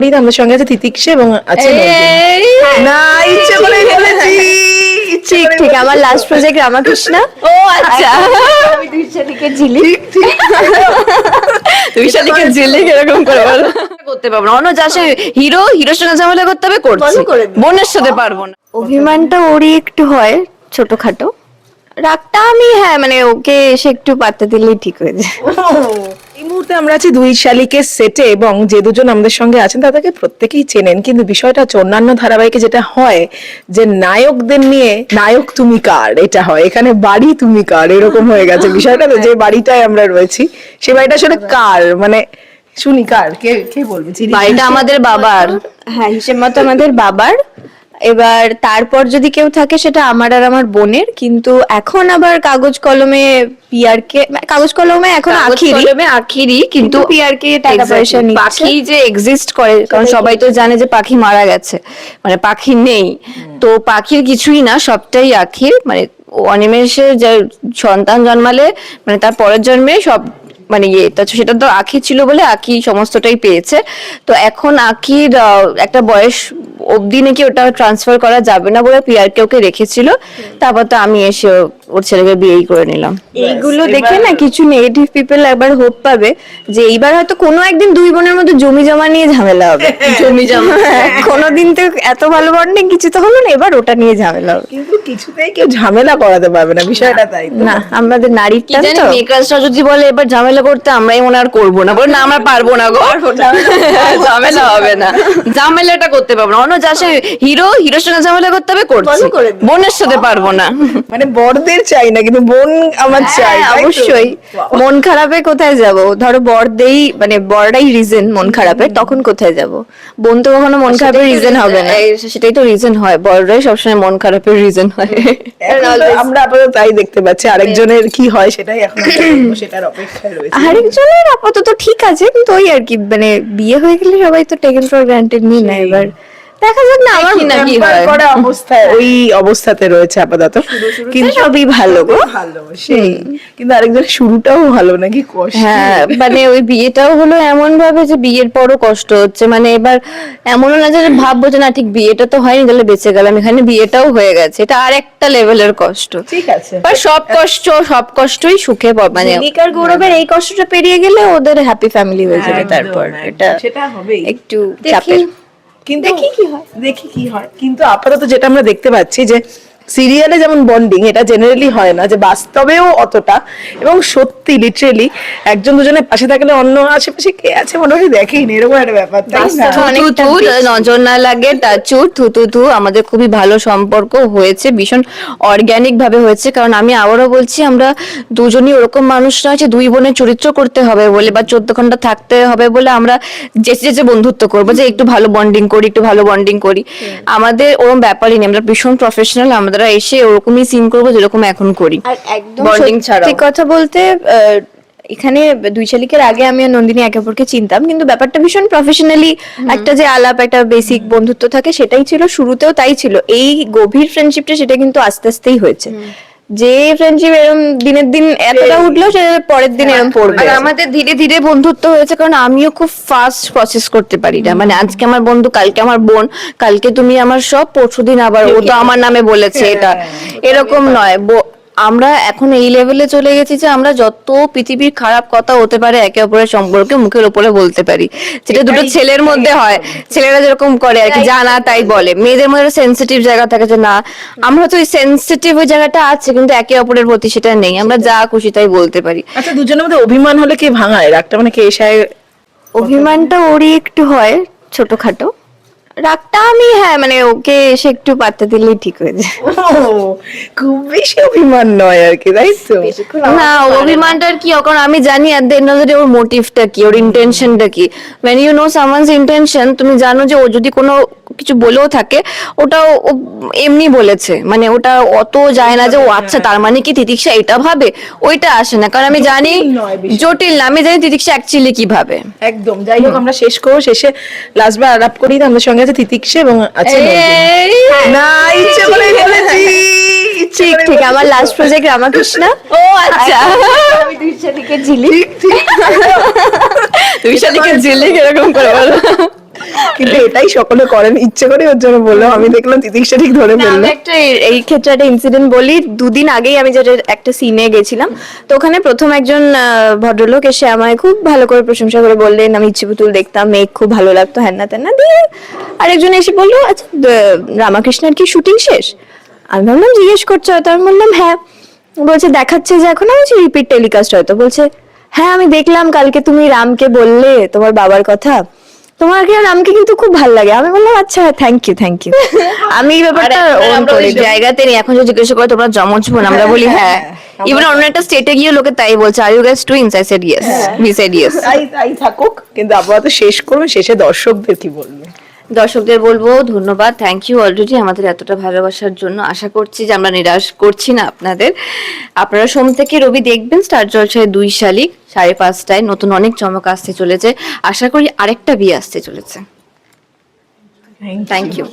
এই তো আমাদের সঙ্গে আছে তিতিক্ষা এবং আছে না ইচ্ছে করে বলেছি ঠিক ঠিক আমার লাস্ট প্রজেক্ট রামাকৃষ্ণ। ও আচ্ছা। আমি ঝিলি। করে বলো। করতে পারব না। অন্য যার সাথে হিরো হিরোর সঙ্গে ঝামেলা করতে হবে করছি। বোনের সাথে পারব না। অভিমানটা ওরই একটু হয় ছোটখাটো। রাগটা আমি হ্যাঁ মানে ওকে এসে একটু পাত্তা দিলেই ঠিক হয়ে যায়। মুহূর্তে আমরা আছি দুই শালিকের সেটে এবং যে দুজন আমাদের সঙ্গে আছেন তাদেরকে প্রত্যেকেই চেনেন। কিন্তু বিষয়টা হচ্ছে অন্যান্য ধারাবাহিকে যেটা হয় যে নায়কদের নিয়ে নায়ক তুমি কার? এটা হয়। এখানে বাড়ি তুমি কার? এরকম হয়ে গেছে বিষয়টা। তো যে বাড়িটায় আমরা রয়েছি সে বাড়িটা আসলে কার? মানে শুনি কার? কে কে বলবে? বাড়িটা আমাদের বাবার। হ্যাঁ হিসেব মতো আমাদের বাবার। এবার তারপর যদি কেউ থাকে সেটা আমার আর আমার বোনের কিন্তু এখন আবার কাগজ কলমে পিআর কে কাগজ কলমে এখন আখিরি। কলমে আখিরি কিন্তু কিন্তু পিআর কে টাকা. পয়সা নিচ্ছে। পাখি যে এক্সিস্ট করে কারণ সবাই তো জানে যে পাখি মারা গেছে। মানে পাখি নেই। তো পাখির কিছুই না সবটাই আখির। মানে ও অনিমেষে যে সন্তান জন্মালে মানে তার পরের জন্মে সব মানে ইয়ে তো সেটা তো আখি ছিল বলে আখি সমস্তটাই পেয়েছে। তো এখন আখির আহ, একটা বয়স অবধি নাকি ওটা ট্রান্সফার করা যাবে না বলে পিআরকে ওকে রেখেছিল। তারপর তো আমি এসে ওর ছেলেকে বিয়েই করে নিলাম। এইগুলো দেখে না কিছু নেগেটিভ পিপল একবার হোপ পাবে যে এইবার হয়তো কোনো একদিন দুই বোনের মধ্যে জমি জমা নিয়ে ঝামেলা হবে। জমি জমা। কোনোদিন তো এত ভালো বন্ডিং কিছু তো হলো না এবার ওটা নিয়ে ঝামেলা হবে। কিছুতেই কেউ ঝামেলা করাতে পারবে না বিষয়টা তাই। না আমাদের নারীর কি জানি মেকার্সরা যদি বলে এবার ঝামেলা করতে আমরাই মনে আর করব না। বলে না আমরা পারব না গো। ঝামেলা হবে না। ঝামেলাটা করতে পারব না। অন্য হিরো হিরোর সঙ্গে ঝামেলা করতে হবে করছি। বোনের সাথে পারব না। মানে বড়দের চাই না কিন্তু বোন আমার চাই হ্যাঁ, তো? অবশ্যই। মন খারাপে কোথায় যাব? ধরো বরদেই মানে বড়টাই রিজন মন খারাপের তখন কোথায় যাব? বোন তো কখনো মন খারাপের রিজন হবে না। সেটাই তো রিজন হয়। বড়রাই সবসময় মন খারাপের রিজন হয়। আমরা আপাতত তাই দেখতে পাচ্ছি আরেকজনের কি হয় সেটাই এখন সেটার অপেক্ষায় রয়েছে। আরেকজনের আপাতত ঠিক আছে কিন্তু ওই আর কি মানে বিয়ে হয়ে গেলে সবাই তো টেকেন ফর গ্রান্টেড নিয়ে নেয় এবার। দেখা যাক না আমার না কি হয়। করা অবস্থায় ওই অবস্থাতে রয়েছে আপাতত। কিন্তু সবই ভালো গো। ভালো সেই। কিন্তু আরেকজন শুরুটাও ভালো নাকি কষ্ট। হ্যাঁ মানে ওই বিয়েটাও হলো এমন ভাবে যে বিয়ের পরও কষ্ট হচ্ছে। মানে এবার এমনও না যে ভাববো যে না ঠিক বিয়েটা তো হয়নি তাহলে বেঁচে গেলাম। এখানে বিয়েটাও হয়ে গেছে। এটা আর একটা লেভেলের কষ্ট। ঠিক আছে। আর সব কষ্ট সব কষ্টই সুখে মানে ঝিলিকার গৌরবের এই কষ্টটা পেরিয়ে গেলে ওদের হ্যাপি ফ্যামিলি হয়ে যাবে তারপর। এটা সেটা হবে একটু চাপের। কিন্তু দেখি কি হয়। দেখি কি হয়। কিন্তু আপাতত যেটা আমরা দেখতে পাচ্ছি যে সিরিয়ালে যেমন বন্ডিং এটা জেনারেলি হয় না যে বাস্তবেও অতটা। এবং সত্যি লিটারেলি একজন দুজনের পাশে থাকলে অন্য আশেপাশে কে আছে মনে হয় না এরকম একটা ব্যাপার তাই থু থু, নজর না লাগে টাচু থু থু আমাদের খুবই ভালো সম্পর্ক হয়েছে ভীষণ অর্গ্যানিক ভাবে হয়েছে কারণ আমি আবারও বলছি আমরা দুজনই ওরকম মানুষ নয় যে দুই বোনের চরিত্র করতে হবে বলে বা চোদ্দ ঘণ্টা থাকতে হবে বলে আমরা যেচে যেচে বন্ধুত্ব করব যে একটু ভালো বন্ডিং করি একটু ভালো বন্ডিং করি। আমাদের ওরকম ব্যাপারই নেই আমরা ভীষণ প্রফেশনাল আমরা এসে ওরকমই সিন করব যেরকম এখন করি। আর একদম Bonding সত্যি কথা বলতে এখানে দুই শালিকের আগে আমি আর নন্দিনী একে অপরকে চিনতাম কিন্তু ব্যাপারটা ভীষণ প্রফেশনালি একটা যে আলাপ একটা বেসিক বন্ধুত্ব থাকে সেটাই ছিল শুরুতেও তাই ছিল। এই গভীর ফ্রেন্ডশিপটা সেটা কিন্তু আস্তে আস্তেই হয়েছে। যে ফ্রেন্ডশিপ এরকম দিনের দিন এতটা উঠল সে পরের দিন এরকম পড়বে। আর আমাদের ধীরে ধীরে বন্ধুত্ব হয়েছে কারণ আমিও খুব ফাস্ট প্রসেস করতে পারি না। মানে আজকে আমার বন্ধু কালকে আমার বোন কালকে তুমি আমার সব পরশুদিন আবার ও তো আমার নামে বলেছে এটা। এরকম নয় ব- আমরা এখন এই লেভেলে চলে গেছি যে আমরা যত পৃথিবীর খারাপ কথা হতে পারে একে অপরের সম্পর্কে মুখের উপরে বলতে পারি। যেটা দুটো ছেলের মধ্যে হয়। ছেলেরা যেরকম করে আর কি জানা তাই বলে। মেয়েদের মধ্যে সেন্সিটিভ জায়গা থাকে যে না আমরা তো ওই সেন্সিটিভ ওই জায়গাটা আছে কিন্তু একে অপরের প্রতি সেটা নেই। আমরা যা খুশি তাই বলতে পারি। আচ্ছা দুজনের মধ্যে অভিমান হলে কে ভাঙায়? রাগটা মানে কে এসে অভিমানটা ওরই একটু হয় ছোটখাটো। রাগটা আমি হ্যাঁ মানে ওকে এসে একটু পাত্তা দিলেই ঠিক হয়ে যায়। খুব বেশি অভিমান নয় আর কি তাই তো? না অভিমানটার কি কারণ আমি জানি ওর মোটিভটা কি ওর ইন্টেনশনটা কি। When you know someone's intention তুমি জানো যে ও যদি কোনো কিছু বলেও থাকে ওটা ও- ও এমনি বলেছে। মানে ওটা অত যায় না যে ও আচ্ছা তার মানে কি তিতিক্ষা এটা ভাবে? ওইটা আসে না কারণ আমি জানি জটিল না আমি জানি তিতিক্ষা অ্যাকচুয়ালি কি ভাবে। একদম যাই হোক আমরা শেষ করব শেষে লাস্ট বার আলাপ করি তো আমাদের সঙ্গে আছে তিতিক্ষা এবং আছে না ইচ্ছে করে বলেছি ঠিক ঠিক আমার লাস্ট প্রজেক্ট রামাকৃষ্ণ। ও আচ্ছা। আমি দুই শালিকে ঝিলি ঠিক ঠিক। তুই শালিকে ঝিলি এরকম করে বলো। কিন্তু এটাই সকলে করেন। ইচ্ছে করে ওর জন্য বলল আমি দেখলাম তিতিকটা ঠিক ধরে ফেলল একটা এই- ক্ষেত্রে একটা ইনসিডেন্ট বলি দুদিন আগেই আমি যেটা একটা সিনে গেছিলাম তো ওখানে প্রথম একজন ভদ্রলোক এসে আমায় খুব ভালো করে প্রশংসা করে বললেন আমি ইচ্ছে পুতুল দেখতাম মেঘ খুব ভালো লাগতো হ্যান না ত্যান দিয়ে। আরেকজন এসে বলল আচ্ছা রামাকৃষ্ণের কি শুটিং শেষ? আমি ভাবলাম জিজ্ঞেস করছে হয়তো। আমি বললাম হ্যাঁ। বলছে দেখাচ্ছে যে এখন আমি রিপিট টেলিকাস্ট হয়তো। বলছে হ্যাঁ আমি দেখলাম কালকে তুমি রামকে বললে তোমার বাবার কথা। তোমার কি আমাকে কিন্তু খুব ভালো লাগে। আমি বললাম আচ্ছা থ্যাংক ইউ থ্যাংক ইউ আমি এই ব্যাপারটা ওন আমরা ওই করি। জায়গাতে নেই এখন যদি জিজ্ঞেস করে তোমরা জমজ বোন আমরা বলি হ্যাঁ ইভেন অন্য একটা স্টেটে গিয়ে লোকে তাই বলছে are you guys twins I said yes we said yes I I থাকুক কিন্তু আপাতত শেষ করবে শেষে দর্শকদের কি বলবে। দর্শকদের বলব ধন্যবাদ। থ্যাংক ইউ অলরেডি আমাদের এতটা ভালোবাসার জন্য। আশা করছি যে আমরা নিরাশ করছি না আপনাদের। আপনারা সোম থেকে রবি দেখবেন স্টার জলসায় দুই শালিক সাড়ে পাঁচটায় নতুন অনেক চমক আসতে চলেছে। আশা করি আরেকটা বিয়ে আসতে চলেছে। Thank you